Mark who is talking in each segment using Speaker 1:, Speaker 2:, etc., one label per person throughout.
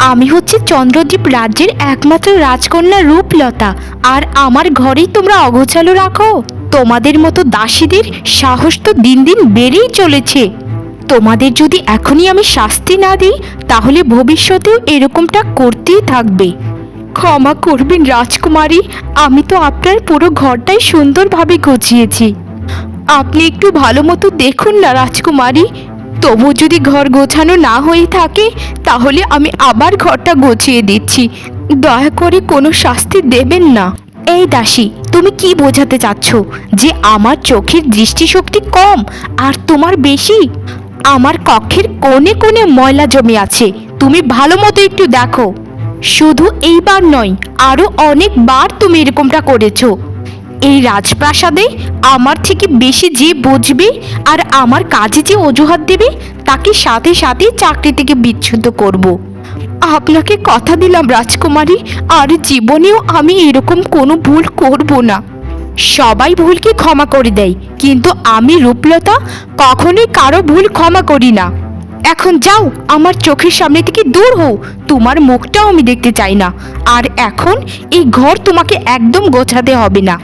Speaker 1: আমি হচ্ছে চন্দ্রদ্বীপ রাজ্যের একমাত্র রাজকন্যা রূপলতা। আর আমার ঘরেই তোমরা অগোছালো রাখো। তোমাদের মতো দাসীদের সাহস তো দিন দিন বেড়েই চলেছে। তোমাদের যদি এখনই আমি শাস্তি না দিই, তাহলে ভবিষ্যতেও এরকমটা করতেই থাকবে। ক্ষমা করবেন রাজকুমারী, আমি তো আপনার পুরো ঘরটাই সুন্দরভাবে গুছিয়েছি। আপনি একটু ভালো মতো দেখুন না রাজকুমারী তবু যদি ঘর গোছানো না হয়ে থাকে, তাহলে আমি আবার ঘরটা গোছিয়ে দিচ্ছি। দয়া করে কোনো শাস্তি দেবেন না। এই দাসী, তুমি কি বোঝাতে চাচ্ছ যে আমার চোখের দৃষ্টিশক্তি কম আর তোমার বেশি? আমার কক্ষের কোণে কোণে ময়লা জমে আছে। তুমি ভালো মতো একটু দেখো। শুধু এইবার নয় আরও অনেকবার তুমি এরকমটা করেছ। এই রাজপ্রাসাদে আমার থেকে বেশি যে বুঝবে আর আমার কাজে যে অজুহাত দেবে, তাকে সাথে সাথে চাকরি থেকে বিচ্ছুত করব। আপনাকে কথা দিলাম রাজকুমারী, আর জীবনেও আমি এরকম কোনো ভুল করব না। সবাই ভুলকে ক্ষমা করে দেয়, কিন্তু আমি রূপলতা কখনোই কারও ভুল ক্ষমা করি না। এখন যাও, আমার চোখের সামনে থেকে দূর হও, তোমার মুখটাও আমি দেখতে চাই না। আর এখন এই ঘর তোমাকে একদম গোছাতে হবে না।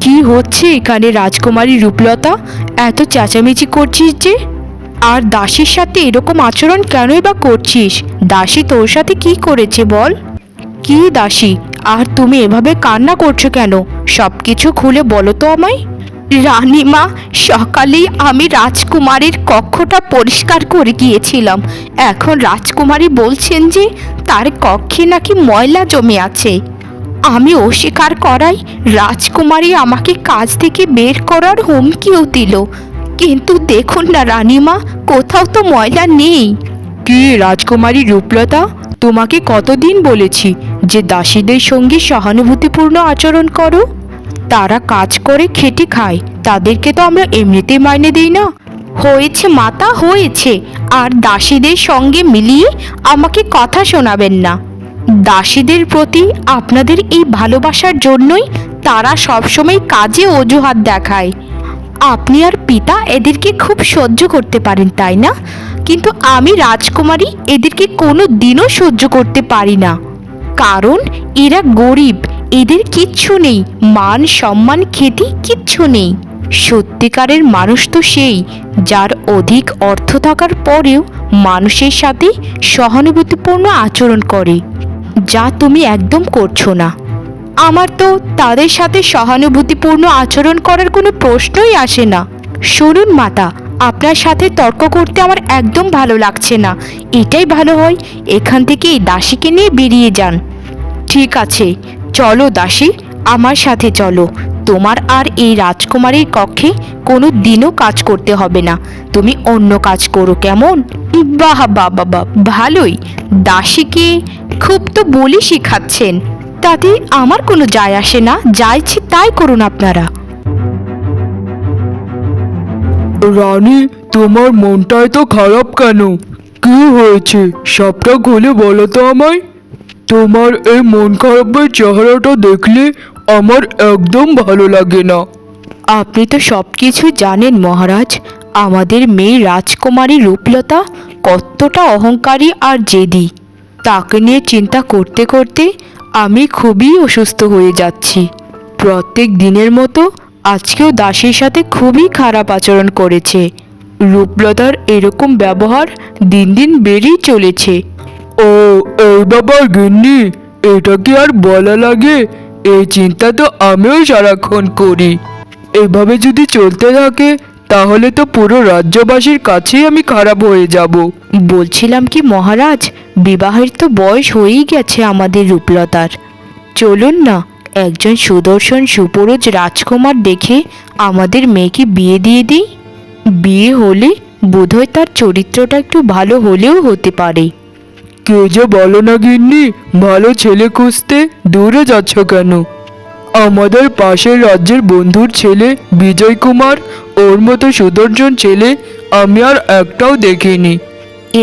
Speaker 1: কি হচ্ছে এখানে রাজকুমারী রূপলতা? এত চেঁচামেচি করছিস যে? আর দাসীর সাথে এরকম আচরণ কেনই বা করছিস? দাসী তোর সাথে কি করেছে বল? কি দাসী? আর তুমি এভাবে কান্না করছ কেন? সব কিছু খুলে বলো তো আমায়। রানীমা, সকালেই আমি রাজকুমারীর কক্ষটা পরিষ্কার করে গিয়েছিলাম। এখন রাজকুমারী বলছেন যে তার কক্ষে নাকি ময়লা জমে আছে। আমি অস্বীকার করাই। রাজকুমারী আমাকে কাজ থেকে বের করার হুমকিও দিল। কিন্তু দেখুন না রানীমা কোথাও তো ময়লা নেই। কি রাজকুমারী রূপলতা? তোমাকে কতদিন বলেছি যে দাসীদের সঙ্গে সহানুভূতিপূর্ণ আচরণ করো? তারা কাজ করে খেটে খায় তাদেরকে তো আমরা এমনিতেই মাইনে দিই না। হয়েছে মাতা হয়েছে। আর দাসীদের সঙ্গে মিলিয়ে আমাকে কথা শোনাবেন না। দাসীদের প্রতি আপনাদের এই ভালোবাসার জন্যই তারা সবসময় কাজে অজুহাত দেখায়। আপনি আর পিতা এদেরকে খুব সহ্য করতে পারেন, তাই না? কিন্তু আমি রাজকুমারী এদেরকে কোনো দিনও সহ্য করতে পারি না। কারণ এরা গরিব, এদের কিচ্ছু নেই, মান, সম্মান, খ্যাতি কিচ্ছু নেই। সত্যিকারের মানুষ তো সেই, যার অধিক অর্থ থাকার পরেও মানুষের সাথে সহানুভূতিপূর্ণ আচরণ করে। যা তুমি একদম করছ না। আমার তো তাদের সাথে সহানুভূতিপূর্ণ আচরণ করার কোনো প্রশ্নই আসে না। শুনুন মাতা আপনার সাথে তর্ক করতে আমার একদম ভালো লাগছে না। এটাই ভালো হয় এখান থেকে এই দাসীকে নিয়ে বেরিয়ে যান। ঠিক আছে চলো দাসী আমার সাথে চলো। তোমার আর এই রাজকুমারীর কক্ষে কোনো দিনও কাজ করতে হবে না। তুমি অন্য কাজ করো কেমন? বাহ বাহ, ভালোই। দাসীকে খুব তো বলি শেখাচ্ছেন। তাতে আমার কোনো যায় আসে না যা ইচ্ছে তাই করুন আপনারা।
Speaker 2: রানী তোমার মনটাই তো খারাপ কেন? কি হয়েছে? সবটা খুলে বলো তো আমায়। তোমার এই মন খারাপের চেহারাটা দেখলে আমার একদম ভালো লাগে না।
Speaker 1: আপনি তো সব কিছু জানেন মহারাজ আমাদের মেয়ে রাজকুমারী রূপলতা কতটা অহংকারী আর জেদি। তাকে নিয়ে চিন্তা করতে করতে আমি খুবই অসুস্থ হয়ে যাচ্ছি। প্রত্যেক দিনের মতো আজকেও দাসীর সাথে খুবই খারাপ আচরণ করেছে। রূপলতার এরকম ব্যবহার দিন দিন বেড়েই চলেছে।
Speaker 2: ও, এই ব্যাপার গিন্নি, এটা কি আর বলা লাগে? এই চিন্তা তো আমিও সারাক্ষণ করি। এভাবে যদি চলতে থাকে তাহলে তো পুরো রাজ্যবাসীর কাছেই আমি খারাপ হয়ে যাব।
Speaker 1: বলছিলাম কি মহারাজ? বিবাহের তো বয়স হয়েই গেছে আমাদের রূপলতার। চলুন না একজন সুদর্শন সুপুরুষ রাজকুমার দেখে আমাদের মেয়েকে বিয়ে দিয়ে দিই। বিয়ে হলে বোধহয় তার চরিত্রটা একটু ভালো হলেও হতে পারে।
Speaker 2: কে যে বলো না গিন্নি ভালো ছেলে খুঁজতে দূরে যাচ্ছ কেন? আমাদের পাশের রাজ্যের বন্ধুর ছেলে বিজয় কুমার, ওর মতো সুদর্শন ছেলে আমি আর একটাও দেখিনি।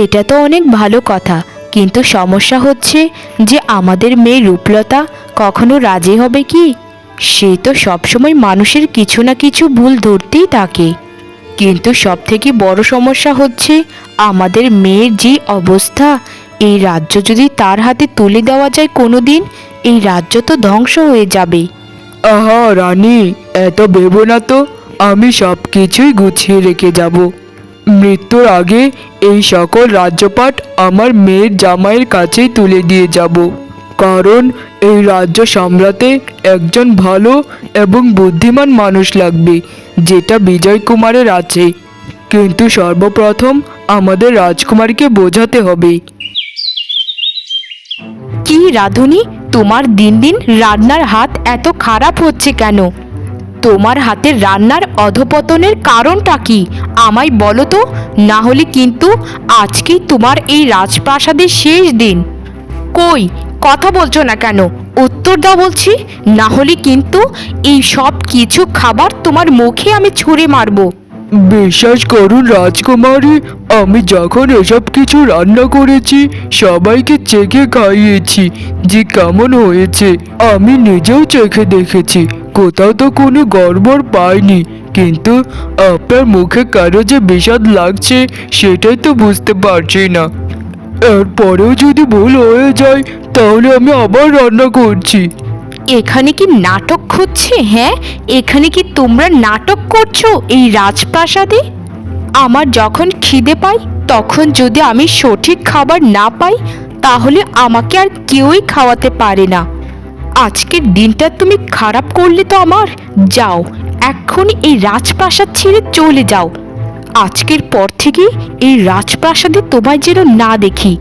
Speaker 1: এটা তো অনেক ভালো কথা, কিন্তু সমস্যা হচ্ছে যে আমাদের মেয়ে রূপলতা কখনো রাজি হবে কি? সে তো সবসময় মানুষের কিছু না কিছু ভুল ধরতেই থাকে। কিন্তু সব থেকে বড় সমস্যা হচ্ছে আমাদের মেয়ের যে অবস্থা, এই রাজ্য যদি তার হাতে তুলে দেওয়া যায় কোনো দিন এই রাজ্য তো ধ্বংস হয়ে যাবে।
Speaker 2: আহা রানী এত ভেবো না তো আমি সব কিছুই গুছিয়ে রেখে যাব। মৃত্যুর আগে এই সকল রাজ্যপাট আমার মেয়ের জামাইয়ের কাছেই তুলে দিয়ে যাব। কারণ এই রাজ্য সামলাতে একজন ভালো এবং বুদ্ধিমান মানুষ লাগবে যেটা বিজয় কুমারের আছে। কিন্তু সর্বপ্রথম আমাদের রাজকুমারকে বোঝাতে হবে।
Speaker 1: কি রাধুনি? তোমার দিন দিন রান্নার হাত এত খারাপ হচ্ছে কেন? তোমার হাতের রান্নার অধপতনের কারণটা কি? আমায় বলো তো, না হলে কিন্তু আজকেই তোমার এই রাজপ্রাসাদের শেষ দিন। কই, কথা বলছো না কেন? উত্তর দাও বলছি, না হলে কিন্তু এই সব কিছু খাবার তোমার মুখে আমি ছুঁড়ে মারবো।
Speaker 2: বিশ্বাস করুন রাজকুমারী, আমি যখন এসব কিছু রান্না করেছি, সবাইকে চেখে খাইয়েছি যে কেমন হয়েছে। আমি নিজেও চেখে দেখেছি, কোথাও তো কোনো গড়বড় পাইনি। কিন্তু আপনার মুখে কারও যে বিষাদ লাগছে, সেটাই তো বুঝতে পারছি না। এরপরেও যদি ভুল হয়ে যায়, তাহলে আমি আবার রান্না করছি।
Speaker 1: এখানে কি নাটক হচ্ছে হ্যাঁ? এখানে কি তোমরা নাটক করছ এই রাজপ্রাসাদে? আমার যখন খিদে পাই তখন যদি আমি সঠিক খাবার না পাই, তাহলে আমাকে আর কেউই খাওয়াতে পারে না। আজকের দিনটা তুমি খারাপ করলে তো আমার। যাও, এক্ষুনি এই রাজপ্রাসাদ ছেড়ে চলে যাও। আজকের পর থেকে এই রাজপ্রাসাদে তোমায় যেন না দেখি।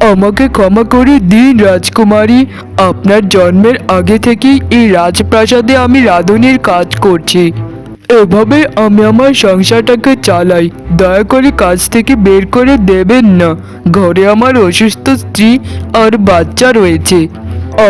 Speaker 2: আমাকে ক্ষমা করে দিন, রাজকুমারী। আপনার জন্মের আগে থেকেই এই রাজপ্রাসাদে আমি রাঁধুনির কাজ করছি। এভাবে আমি আমার সংসারটাকে চালাই। দয়া করে কাজ থেকে বের করে দেবেন না। ঘরে আমার অসুস্থ স্ত্রী আর বাচ্চা রয়েছে।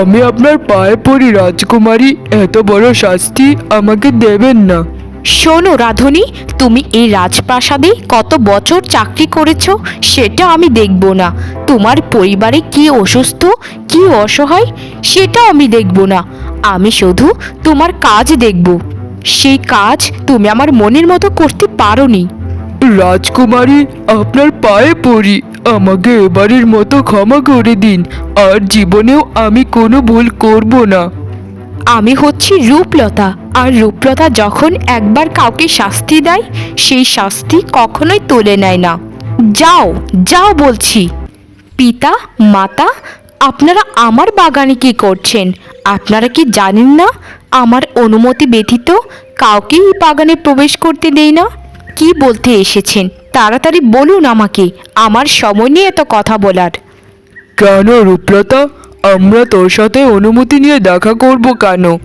Speaker 2: আমি আপনার পায়ে পড়ি, রাজকুমারী। এত বড় শাস্তি আমাকে দেবেন না।
Speaker 1: শোনো রাধুনি, তুমি এই রাজপ্রাসাদে কত বছর চাকরি করেছ সেটা আমি দেখব না। তোমার পরিবারে কি অসুস্থ, কি অসহায় সেটা আমি দেখব না। আমি শুধু তোমার কাজ দেখব। সেই কাজ তুমি আমার মনের মতো করতে পারোনি।
Speaker 2: রাজকুমারী, আপনার পায়ে পড়ি। আমাকে এবারের মতো ক্ষমা করে দিন। আর জীবনেও আমি কোনো ভুল করব না।
Speaker 1: আমি হচ্ছি রূপলতা, আর রূপলতা যখন একবার কাউকে শাস্তি দেয়, সেই শাস্তি কখনোই তুলে নেয় না। যাও যাও বলছি। পিতা, মাতা, আপনারা আমার বাগানে কি করছেন? আপনারা কি জানেন না? আমার অনুমতি ব্যতীত কাউকেই এই বাগানে প্রবেশ করতে দেই না। কি বলতে এসেছেন? তাড়াতাড়ি বলুন আমাকে। আমার সময় নিয়ে এত কথা বলার।
Speaker 2: কেন রূপলতা? আমরা তোর সাথে অনুমতি নিয়ে দেখা করব কেন?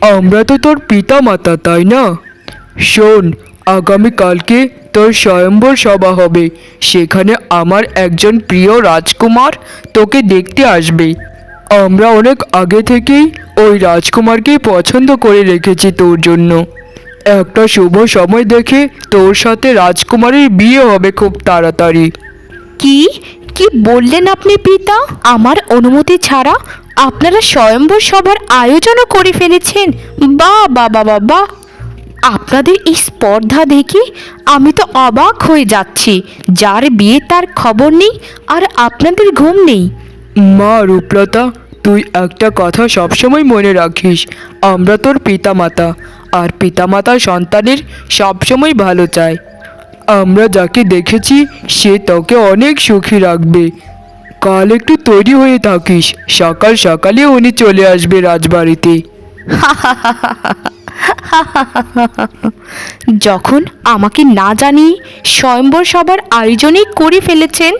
Speaker 2: আমরা তো তোর পিতা মাতা তাই না? শোন, আগামীকালকে তোর স্বয়ম্বর সভা হবে। সেখানে আমার একজন প্রিয় রাজকুমার তোকে দেখতে আসবে। আমরা অনেক আগে থেকেই ওই রাজকুমারকেই পছন্দ করে রেখেছি তোর জন্য। একটা শুভ সময় দেখে তোর সাথে রাজকুমারের বিয়ে হবে খুব তাড়াতাড়ি।
Speaker 1: কি? কি বললেন আপনি পিতা? আমার অনুমতি ছাড়া আপনারা স্বয়ম্বর সভার আয়োজনও করে ফেলেছেন। বা বা বা বা আপনাদের এই স্পর্ধা দেখে আমি তো অবাক হয়ে যাচ্ছি। যার বিয়ে তার খবর নেই আর আপনাদের ঘুম নেই।
Speaker 2: মা রূপলতা, তুই একটা কথা সবসময় মনে রাখিস। আমরা তোর পিতামাতা। আর পিতামাতা সন্তানের সবসময় ভালো চায় আমরা যাকে দেখেছি, সে তোকে অনেক সুখী রাখবে। কাল একটু তৈরি হয়ে থাকিস। সকাল সকালে উনি চলে আসবে রাজবাড়িতে।
Speaker 1: যখন আমাকে না জানি স্বয়ম্বর সবার আয়োজনই করে ফেলেছেন,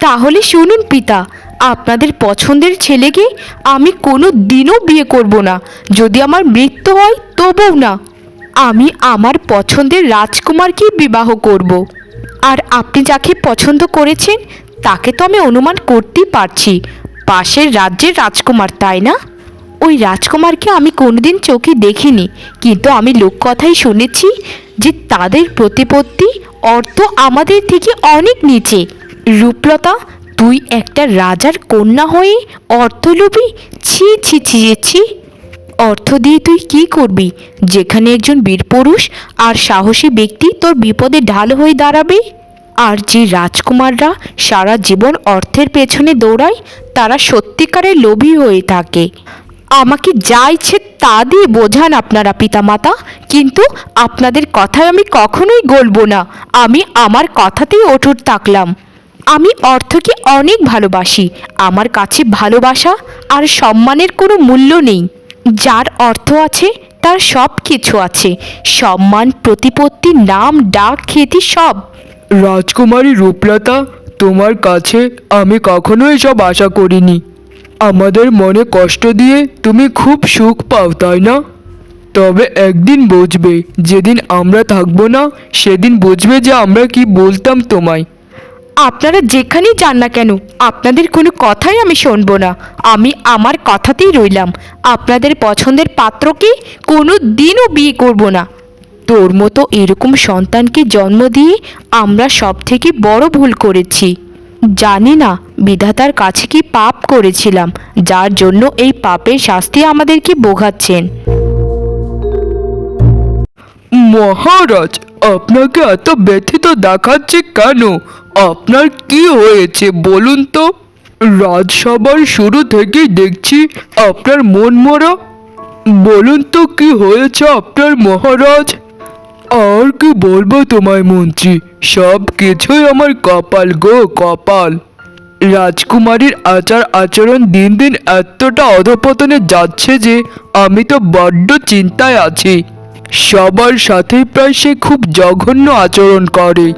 Speaker 1: তাহলে শুনুন পিতা, আপনাদের পছন্দের ছেলেকে আমি কোনো দিনও বিয়ে করব না। যদি আমার মৃত্যু হয়, তবুও না। আমি আমার পছন্দের রাজকুমারকেই বিবাহ করব। আর আপনি যাকে পছন্দ করেছেন, তাকে তো আমি অনুমান করতেই পারছি। পাশের রাজ্যের রাজকুমার, তাই না? ওই রাজকুমারকে আমি কোনোদিন চোখে দেখিনি, কিন্তু আমি লোককথাই শুনেছি যে তাদের প্রতিপত্তি অর্থ আমাদের থেকে অনেক নিচে। রূপলতা, তুই একটা রাজার কন্যা হয়ে অর্থলোভী ছি ছি ছি ছি অর্থ দিয়ে তুই কি করবি? যেখানে একজন বীরপুরুষ আর সাহসী ব্যক্তি তোর বিপদে ঢাল হয়ে দাঁড়াবে? আর যে রাজকুমাররা সারা জীবন অর্থের পেছনে দৌড়ায়, তারা সত্যিকারের লোভী হয়ে থাকে। আমাকে যা ইচ্ছে তা দিয়ে বোঝান আপনারা পিতামাতা, কিন্তু আপনাদের কথায় আমি কখনোই গলবো না। আমি আমার কথাতেই অটুট থাকলাম। আমি অর্থকে অনেক ভালোবাসি। আমার কাছে ভালোবাসা আর সম্মানের কোনো মূল্য নেই। যার অর্থ আছে, তার সব কিছু আছে। সম্মান, প্রতিপত্তি, নাম, ডাক, খ্যাতি, সব।
Speaker 2: রাজকুমারী রূপলতা, তোমার কাছে আমি কখনো এসব আশা করিনি। আমাদের মনে কষ্ট দিয়ে তুমি খুব সুখ পাও, তাই না? তবে একদিন বুঝবে, যেদিন আমরা থাকব না, সেদিন বুঝবে যে আমরা কি বলতাম তোমায়।
Speaker 1: আপনারা যেখানেই যান না কেন, আপনাদের কোনো কথাই আমি শুনব না। আমি আমার কথাতেই রইলাম। আপনাদের পছন্দের পাত্রকে কোনো দিনও বিয়ে করব না। তোর মতো এরকম সন্তানকে জন্ম দিয়ে আমরা সব থেকে বড় ভুল করেছি। জানি না, বিধাতার কাছে কি পাপ করেছিলাম, যার জন্য এই পাপের শাস্তি আমাদেরকে বোঘাচ্ছেন
Speaker 2: মহারাজ, আপনাকে এত ব্যথিত দেখাচ্ছে কেন? আপনার কি হয়েছে বলুন তো? রাজসভার শুরু থেকেই দেখছি আপনার মন মরা। বলুন তো কি হয়েছে আপনার মহারাজ? আর কি বলব তোমায় মন্ত্রী, সব কিছুই আমার কপাল গো, কপাল। রাজকুমারীর আচার আচরণ দিন দিন এতটা অধপতনে যাচ্ছে যে আমি তো বড্ড চিন্তায় আছি। সবার সাথেই প্রায় সে খুব জঘন্য আচরণ করে।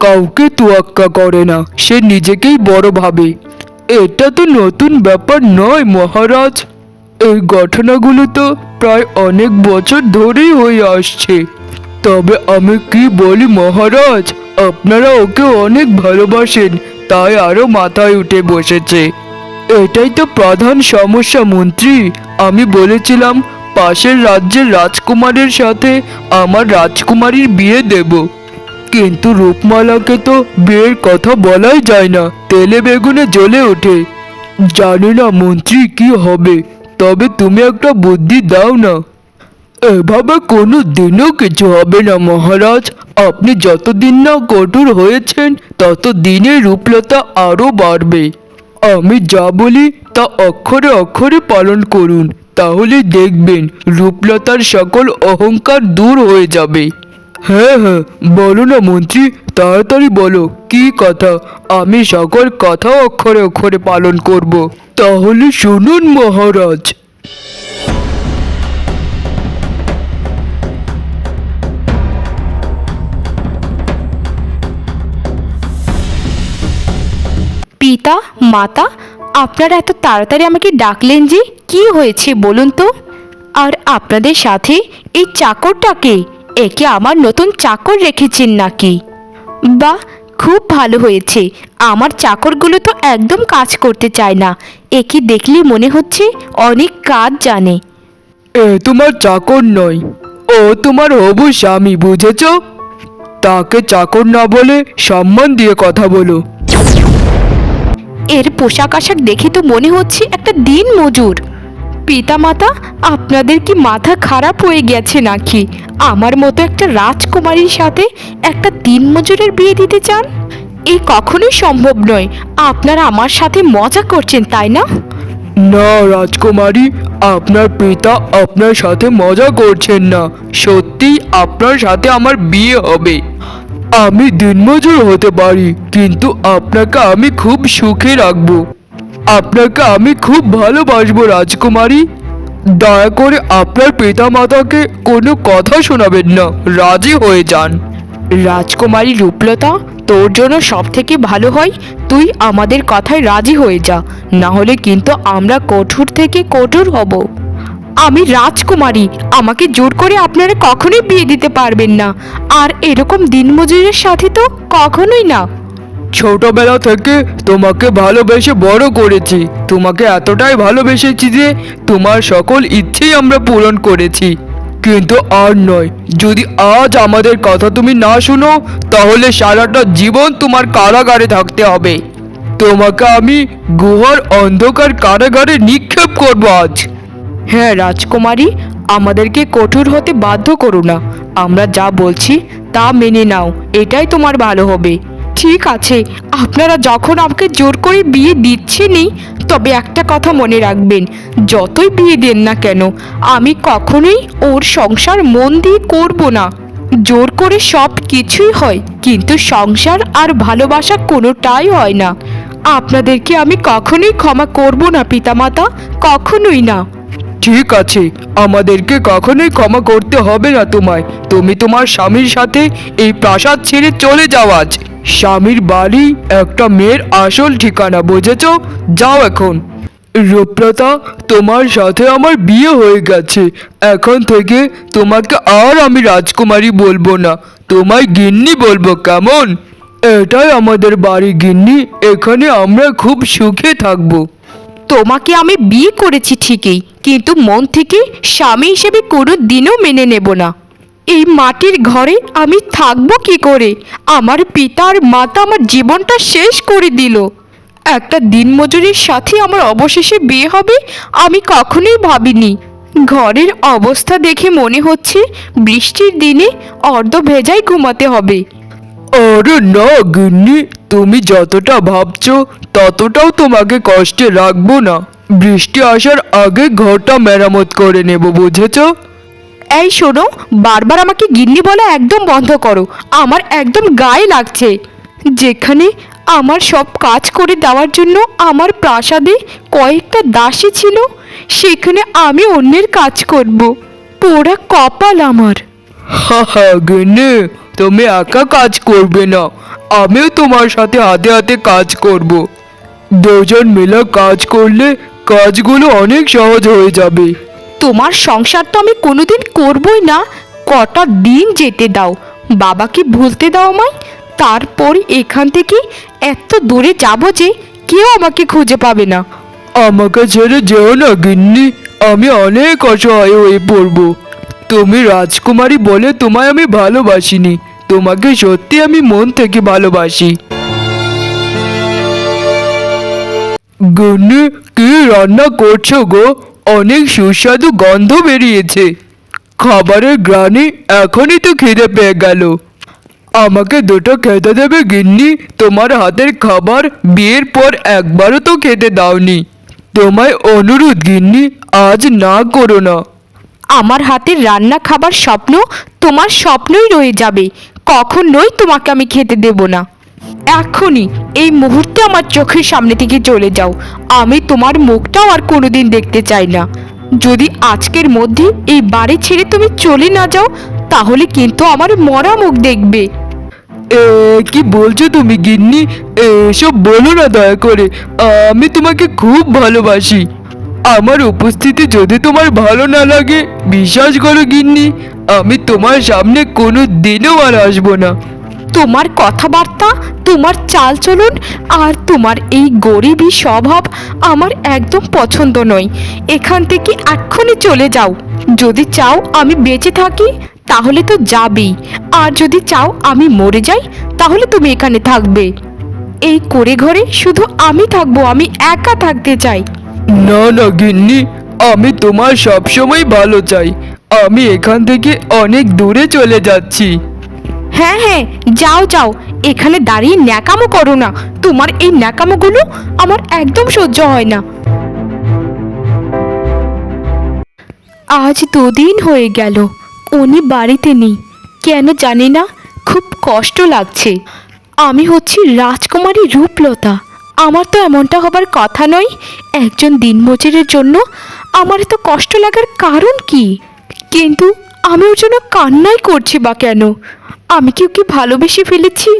Speaker 2: কাউকে তুয়াক্কা করে না, সে নিজেকেই বড় ভাবে। এটা তো নতুন ব্যাপার নয়, মহারাজ। এই ঘটনাগুলো তো প্রায় অনেক বছর ধরেই হয়ে আসছে। তবে আমি কি বলি, মহারাজ? আপনারা ওকে অনেক ভালোবাসেন, তাই আরও মাথায় উঠে বসেছে। এটাই তো প্রধান সমস্যা, মন্ত্রী। আমি বলেছিলাম পাশের রাজ্যের রাজকুমারের সাথে আমার রাজকুমারীর বিয়ে দেব। কিন্তু রূপমালাকে তো বিয়ের কথা বলাই যায় না, তেলে বেগুনে জ্বলে ওঠে। জানি না মন্ত্রী কি হবে, তবে তুমি একটা বুদ্ধি দাও না। এভাবে কোনো দিনও কিছু হবে না মহারাজ, আপনি যতদিন না কঠোর হয়েছেন তত দিনে রূপলতা আরও বাড়বে। আমি যা বলি তা অক্ষরে অক্ষরে পালন করুন। তাহলে দেখবেন রূপলতার সকল অহংকার দূর হয়ে যাবে। হ্যাঁ হ্যাঁ বলো না মন্ত্রী, তাড়াতাড়ি বলো, কি কথা? আমি সকল কথা অক্ষরে অক্ষরে পালন করব। তাহলে শুনুন মহারাজ।
Speaker 1: পিতা, মাতা আপনারা এত তাড়াতাড়ি আমাকে ডাকলেন যে কি হয়েছে বলুন তো? আর আপনাদের সাথে এই চাকরটাকে একে আমার নতুন চাকর রেখেছেন নাকি? বাহ, খুব ভালো হয়েছে। আমার চাকরগুলো তো একদম কাজ করতে চায় না। একে দেখলে মনে হচ্ছে অনেক কাজ জানে।
Speaker 2: এ তোমার চাকর নয়। ও তোমার হবু স্বামী, বুঝেছ? তাকে চাকর না বলে সম্মান দিয়ে কথা বলো।
Speaker 1: এর পোশাক আশাক দেখে তো মনে হচ্ছে একটা দিন মজুর। পিতামাতা, আপনাদের কি মাথা খারাপ হয়ে গেছে নাকি? আমার মতো একটা রাজকুমারীর সাথে একটা দিন মজুরের বিয়ে দিতে চান? এ কখনোই সম্ভব নয়। আপনারা আমার সাথে মজা করছেন, তাই না?
Speaker 2: না, রাজকুমারী, আপনার পিতা আপনার সাথে মজা করছেন না। সত্যি আপনার সাথে আমার বিয়ে হবে। আমি দিনমজুর হতে পারি, কিন্তু আপনাকে আমি খুব সুখে রাখব। আপনাকে আমি খুব ভালোবাসবো, রাজকুমারী। দয়া করে আপনার পিতা মাতাকে কোনো কথা শোনাবেন না, রাজি হয়ে যান।
Speaker 1: রাজকুমারী রূপলতা, তোর জন্য সব থেকে ভালো হয়, তুই আমাদের কথায় রাজি হয়ে যা, না হলে কিন্তু আমরা কঠোর থেকে কঠোর হব। আমি রাজকুমারী, আমাকে জোর করে আপনারা কখনোই বিয়ে দিতে পারবেন না। আর এরকম দিনমজুরের সাথে তো কখনোই না।
Speaker 2: ছোটবেলা থেকে তোমাকে ভালোবেসে বড় করেছি। তোমাকে এতটাই ভালোবেসেছি যে তোমার সকল ইচ্ছেই আমরা পূরণ করেছি। কিন্তু আর নয়, যদি আজ আমাদের কথা তুমি না শুনো, তাহলে সারাটা জীবন তোমার কারাগারে থাকতে হবে। তোমাকে আমি গুহার অন্ধকার কারাগারে নিক্ষেপ করব আজ।
Speaker 1: হ্যাঁ রাজকুমারী, আমাদেরকে কঠোর হতে বাধ্য করো না। আমরা যা বলছি, তা মেনে নাও, এটাই তোমার ভালো হবে। ঠিক আছে, আপনারা যখন আমাকে জোর করে বিয়ে দিচ্ছেনই, তবে একটা কথা মনে রাখবেন, যতই বিয়ে দেন না কেন, আমি কখনোই ওর সংসার মন দিয়ে করব না। জোর করে সব কিছুই হয়, কিন্তু সংসার আর ভালোবাসা কোনোটাই হয় না। আপনাদেরকে আমি কখনোই ক্ষমা করব না, পিতামাতা, কখনোই না।
Speaker 2: ঠিক আছে, আমাদেরকে কখনোই ক্ষমা করতে হবে না তোমায়। তুমি তোমার স্বামীর সাথে এই প্রাসাদ ছেড়ে চলে যাও আজ। স্বামীর বাড়ি একটা মেয়ের আসল ঠিকানা, বুঝেছ? যাও এখন। রূপলতা, তোমার সাথে আমার বিয়ে হয়ে গেছে। এখন থেকে তোমাকে আর আমি রাজকুমারী বলব না। তোমায় গিন্নি বলব, কেমন? এটাই আমাদের বাড়ি গিন্নি। এখানে আমরা খুব সুখে থাকব।
Speaker 1: তোমাকে আমি বিয়ে করেছি ঠিকই, কিন্তু মন থেকে স্বামী হিসেবে কোনো দিনও মেনে নেব না। এই মাটির ঘরে আমি থাকব কি করে? আমার পিতা আর মাতা আমার জীবনটা শেষ করে দিল। একটা দিনমজুরির সাথে আমার অবশেষে বিয়ে হবে আমি কখনোই ভাবিনি। ঘরের অবস্থা দেখে মনে হচ্ছে বৃষ্টির দিনে অর্ধ ভেজাই ঘুমাতে হবে।
Speaker 2: আরে না, গিন্নি। তুমি যতটা ভাবছ ততটাও তোমাকে কষ্টে রাখব না। বৃষ্টি আসার আগে ঘরটা মেরামত করে নেব বুঝেছ?
Speaker 1: এই শোনো বারবার আমাকে গিন্নি বলা একদম বন্ধ করো। আমার একদম গায়ে লাগছে। যেখানে আমার সব কাজ করে দেওয়ার জন্য আমার প্রাসাদে কয়েকটা দাসী ছিল সেখানে আমি অন্যের কাজ করব। পোড়া কপাল আমার।
Speaker 2: হা হা গিন্নি। তুমি একা কাজ করবে না। আমিও তোমার সাথে হাতে হাতে কাজ করব। দুজন মিলে কাজ করলে কাজগুলো অনেক সহজ হয়ে যাবে।
Speaker 1: তোমার সংসার তো আমি কোনোদিন করবই না। কটা দিন যেতে দাও। বাবাকে ভুলতে দাও আমায়। তারপর এখান থেকে এত দূরে যাব যে কেউ আমাকে খুঁজে পাবে না।
Speaker 2: আমাকে ছেড়ে যেও না গিন্নি। আমি অনেক অসহায় হয়ে পড়ব। তুমি রাজকুমারী বলে তোমায় আমি ভালোবাসিনি। তোমাকে সত্যি আমি মন থেকে ভালোবাসি। গিন্নি, কি রান্না করছ গো? অনেক সুস্বাদু গন্ধ বেরিয়েছে। খাবারের গ্রানি এখনই তো খিদে পেয়ে গেল। আমাকে দুটো খেতে দেবে গিন্নি? তোমার হাতের খাবার বিয়ের পর একবারও তো খেতে দাওনি। তোমায় অনুরোধ গিন্নি, আজ না করো না।
Speaker 1: আমার হাতের রান্না খাবার স্বপ্ন তোমার স্বপ্নই রয়ে যাবে। কখনোই তোমাকে আমি খেতে দেব না। এখনই এই মুহূর্তে আমার চোখের সামনে থেকে চলে যাও। আমি তোমার মুখটাও আর কোনোদিন দেখতে চাই না। যদি আজকের মধ্যে এই বাড়ি ছেড়ে তুমি চলে না যাও, তাহলে কিন্তু আমার মরা মুখ দেখবে।
Speaker 2: কি বলছো তুমি গিন্নি? এসব বলো না দয়া করে। আমি তোমাকে খুব ভালোবাসি। আমার উপস্থিতি যদি তোমার ভালো না লাগে, বিশ্বাস করো গিন্নি, আমি তোমার সামনে কোনো দিনও আর আসব না।
Speaker 1: তোমার কথাবার্তা, তোমার চাল চালচলন আর তোমার এই গরিবী স্বভাব আমার একদম পছন্দ নয়। এখান থেকে এক্ষুনি চলে যাও। যদি চাও আমি বেঁচে থাকি, তাহলে তো যাবেই। আর যদি চাও আমি মরে যাই, তাহলে তুমি এখানে থাকবে। এই করে ঘরে শুধু আমি থাকব, আমি একা থাকতে চাই।
Speaker 2: না না গিন্নি, আমি তোমার সবসময় ভালো চাই। আমি এখান থেকে অনেক দূরে চলে যাচ্ছি।
Speaker 1: হ্যাঁ হ্যাঁ যাও যাও। এখানে দাঁড়িয়ে ন্যাকামো করো না। তোমার এই ন্যাকামোগুলো আমার একদম সহ্য হয় না। আজ দুদিন হয়ে গেল। উনি বাড়িতে নেই। কেন জানি না, খুব কষ্ট লাগছে। আমি হচ্ছি রাজকুমারী রূপলতা। আমার তো এমনটা হবার কথা নয়। একজন দিনমজুরের জন্য আমার এত কষ্ট লাগার কারণ কি? কিন্তু আমি ওর জন্য কান্নাই করছি বা কেন? আমি কি ওকে ভালোবেসে ফেলেছি?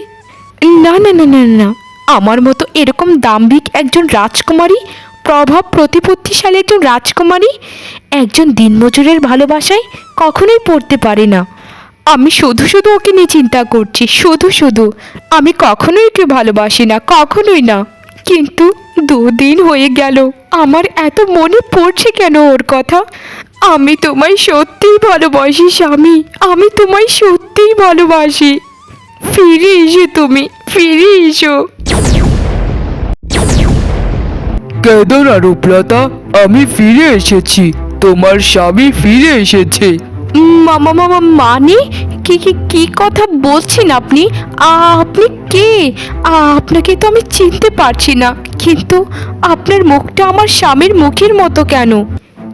Speaker 1: না না না না না। আমার মতো এরকম দাম্ভিক একজন রাজকুমারী, প্রভাব প্রতিপত্তিশালী একজন রাজকুমারী একজন দিনমজুরের ভালোবাসায় কখনোই পড়তে পারে না। আমি শুধু শুধু ওকে নিয়ে চিন্তা করছি, শুধু শুধু। আমি কখনোই ওকে ভালোবাসি না, কখনোই না। কিন্তু দুদিন হয়ে গেল। আমার এত মনে পড়ছে কেন ওর কথা? আমি তোমায় সত্যিই ভালোবাসি স্বামী। আমি তোমায় সত্যিই ভালোবাসি। ফিরে এসো তুমি ফিরে এসো।
Speaker 2: কেঁদো না রূপলতা আমি ফিরে এসেছি। তোমার স্বামী ফিরে এসেছে।
Speaker 1: মামা মামা মানে? কি কি কি কথা বলছেন আপনি? আপনি কে? আপনাকে তো আমি চিনতে পারছি না। কিন্তু আপনার মুখটা আমার স্বামীর মুখের মতো কেন?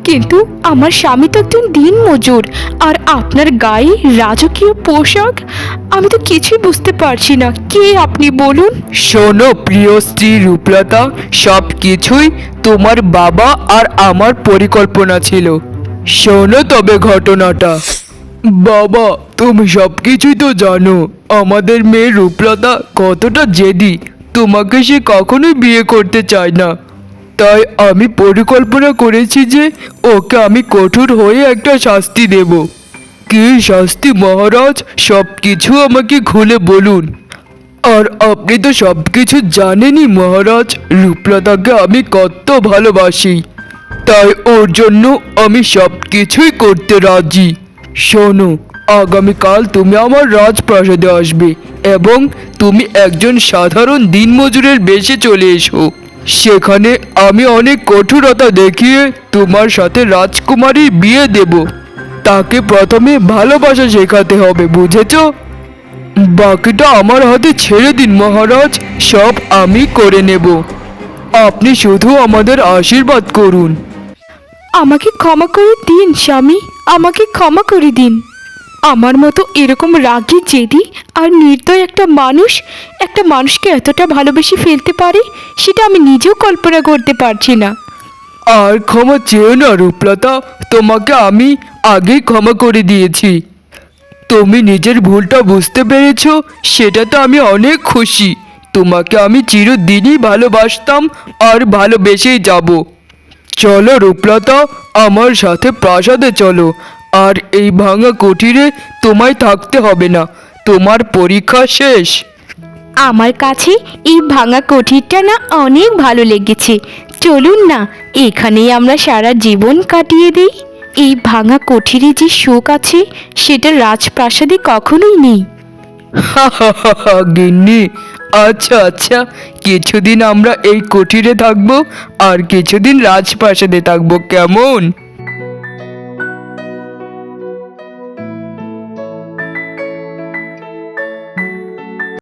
Speaker 1: কিন্তু আমার স্বামী তো একজন দিনমজুর, আর আপনার গায়ে রাজকীয় পোশাক? আমি তো কিছুই বুঝতে পারছি না। কে আপনি বলুন?
Speaker 2: শোনো প্রিয় স্ত্রী রূপলতা সব কিছুই তোমার বাবা আর আমার পরিকল্পনা ছিল। শোনো তবে ঘটনাটা। বাবা তুমি সব কিছুই তো জানো। আমাদের মেয়ে রূপলতা কতটা জেদি। তোমাকে সে কখনোই বিয়ে করতে চায় না। তাই আমি পরিকল্পনা করেছি যে ওকে আমি কঠোর হয়ে একটা শাস্তি দেব। কি শাস্তি, মহারাজ? সব কিছু আমাকে খুলে বলুন। আর আপনি তো সব কিছু জানেনই, মহারাজ। রূপলতাকে আমি কত ভালোবাসি। তাই ওর জন্য আমি সব কিছুই করতে রাজি। শোনো আগামীকাল তুমি আমার রাজপ্রাসাদে আসবে এবং তুমি একজন সাধারণ দিনমজুরের বেশে চলে এসো। সেখানে আমি অনেক কঠোরতা দেখিয়ে তোমার সাথে রাজকুমারীর বিয়ে দেব। তাকে প্রথমে ভালোবাসা শেখাতে হবে, বুঝেছ? বাকিটা আমার হাতে ছেড়ে দিন, মহারাজ। সব আমি করে নেব। আপনি শুধু আমাদের আশীর্বাদ করুন।
Speaker 1: আমাকে ক্ষমা করে দিন, স্বামী। আমাকে ক্ষমা করে দিন। আমার মতো এরকম রাগী, জেদি আর নির্দয় একটা মানুষ, একটা মানুষকে এতটা ভালোবেসে ফেলতে পারে, সেটা আমি নিজেও কল্পনা করতে পারছি না।
Speaker 2: আর ক্ষমা চেয়েও না, রূপলতা। তোমাকে আমি আগেই ক্ষমা করে দিয়েছি। তুমি নিজের ভুলটা বুঝতে পেরেছ, সেটা তো আমি অনেক খুশি। তোমাকে আমি চিরদিনই ভালোবাসতাম আর ভালোবেসেই যাব। চলো রূপলতা, আমার সাথে প্রাসাদে চলো। আর এই ভাঙা কুঠিরে তোমায় থাকতে হবে না। তোমার পরীক্ষা শেষ।
Speaker 1: আমার কাছে এই ভাঙা কঠিরটা না অনেক ভালো লেগেছে। চলুন না এখানেই আমরা সারা জীবন কাটিয়ে দিই। এই ভাঙা কঠিরে যে সুখ আছে সেটা রাজপ্রাসাদে কখনোই নেই।
Speaker 2: গিন্নি। আচ্ছা আচ্ছা কিছুদিন আমরা এই কুঠিরে থাকব আর কিছুদিন রাজপ্রাসাদে থাকব কেমন?